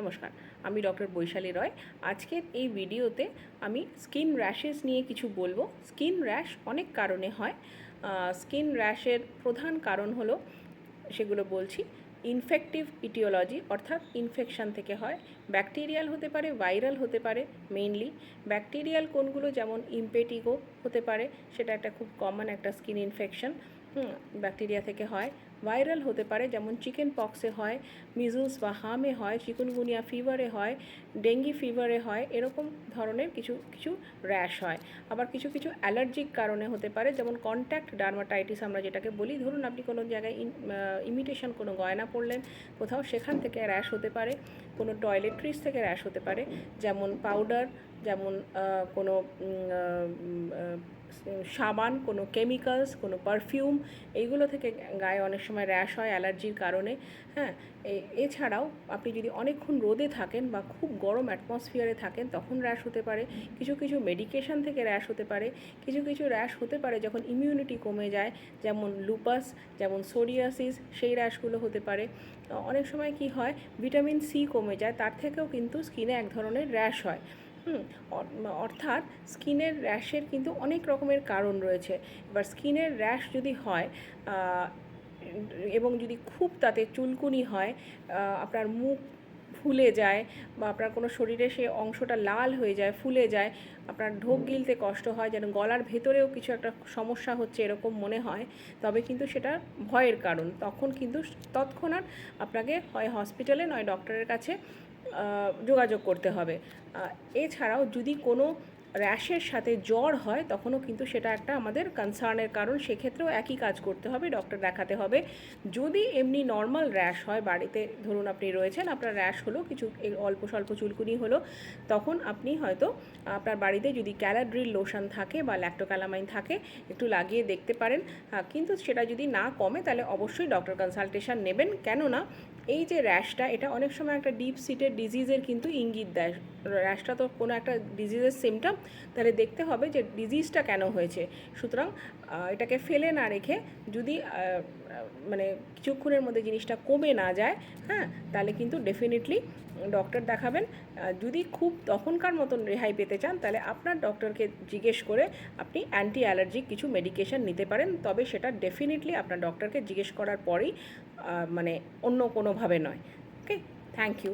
নমস্কার, আমি ডক্টর বৈশালী রয়। আজকের এই ভিডিওতে আমি স্কিন র্যাশেস নিয়ে কিছু বলব। স্কিন র্যাশ অনেক কারণে হয়। স্কিন র্যাশের প্রধান কারণ হলো, সেগুলো বলছি ইনফেক্টিভ ইটিওলজি অর্থাৎ ইনফেকশন থেকে হয়। ব্যাকটেরিয়াল হতে পারে ভাইরাল হতে পারে মেইনলি ব্যাকটেরিয়াল কোনগুলো? যেমন ইম্পেটিগো হতে পারে, সেটা একটা খুব কমন একটা স্কিন ইনফেকশন ব্যাকটেরিয়া থেকে হয়। ভাইরাল হতে পারে, যেমন চিকেন পক্সে হয়, মিজলস বা হামে হয়, চিকুনগুনিয়া ফিভারে হয়, ডেঙ্গি ফিভারে হয়, এরকম ধরনের কিছু কিছু র্যাশ হয়। আবার কিছু কিছু অ্যালার্জিক কারণে হতে পারে, যেমন কন্ট্যাক্ট ডার্মাটাইটিস আমরা যেটাকে বলি। ধরুন আপনি কোনো জায়গায় ইমিটেশন কোনো গয়না পরলেন, কোথাও সেখান থেকে র্যাশ হতে পারে, কোনো টয়লেট্রিজ থেকে র্যাশ হতে পারে, যেমন পাউডার যেমন কোনো সাবান, কোনো কেমিক্যালস কোনো পারফিউম এইগুলো থেকে গায়ে অনেক সময় র্যাশ হয় অ্যালার্জির কারণে। হ্যাঁ এছাড়াও আপনি যদি অনেকক্ষণ রোদে থাকেন বা খুব গরম অ্যাটমসফিয়ারে থাকেন, তখন র্যাশ হতে পারে। কিছু কিছু মেডিকেশন থেকে র্যাশ হতে পারে। কিছু কিছু র্যাশ হতে পারে যখন ইমিউনিটি কমে যায়, যেমন লুপাস যেমন সোরিয়াসিস সেই র্যাশগুলো হতে পারে। অনেক সময় কি হয় ভিটামিন সি কমে যায়, তার থেকেও কিন্তু স্কিনে এক ধরনের র্যাশ হয়। অর্থাৎ স্কিনের র্যাশের কিন্তু অনেক রকমের কারণ রয়েছে। এবার স্কিনের র্যাশ যদি হয় এবং যদি খুব তাতে চুলকুনি হয় আপনার মুখ ফুলে যায় বা আপনার কোনো শরীরে সে অংশটা লাল হয়ে যায়, ফুলে যায়, আপনার ঢোক গিলতে কষ্ট হয়, যেন গলার ভেতরেও কিছু একটা সমস্যা হচ্ছে এরকম মনে হয়, তবে কিন্তু সেটা ভয়ের কারণ। তখন কিন্তু তৎক্ষণাৎ আপনাকে হয় হসপিটালে নয়, ডক্টরের কাছে যোগাযোগ করতে হবে। এছাড়াও যদি কোনো র্যাশের সাথে জ্বর হয় তখনও কিন্তু সেটা একটা আমাদের কনসার্নের কারণ। সেক্ষেত্রেও একই কাজ করতে হবে ডক্টর দেখাতে হবে। যদি এমনি নর্মাল র্যাশ হয় বাড়িতে ধরুন আপনি রয়েছেন আপনার র্যাশ হলো কিছু অল্প স্বল্প চুলকুনি হলো তখন আপনি হয়তো আপনার বাড়িতে যদি ক্যালাড্রিল লোশন থাকে বা ল্যাক্টোক্যালামাইন থাকে একটু লাগিয়ে দেখতে পারেন। আহ, কিন্তু সেটা যদি না কমে তাহলে অবশ্যই ডক্টর কনসালটেশন নেবেন। কেননা এই যে র্যাশটা এটা অনেক সময় একটা ডিপ সিটের ডিজিজের কিন্তু ইঙ্গিত দেয়। র্যাশটা তো কোনো একটা ডিজিজের সিমটম তাহলে দেখতে হবে যে ডিজিজটা কেন হয়েছে। সুতরাং এটাকে ফেলে না রেখে যদি মানে কিছুক্ষণের মধ্যে জিনিসটা কমে না যায় হ্যাঁ তাহলে কিন্তু ডেফিনেটলি ডক্টর দেখাবেন। যদি খুব তখনকার মতন রেহাই পেতে চান, তাহলে আপনার ডক্টরকে জিজ্ঞেস করে আপনি অ্যান্টি অ্যালার্জিক কিছু মেডিকেশন নিতে পারেন। তবে সেটা ডেফিনেটলি আপনার ডক্টরকে জিজ্ঞেস করার পরেই মানে অন্য কোনোভাবে নয়। Okay thank you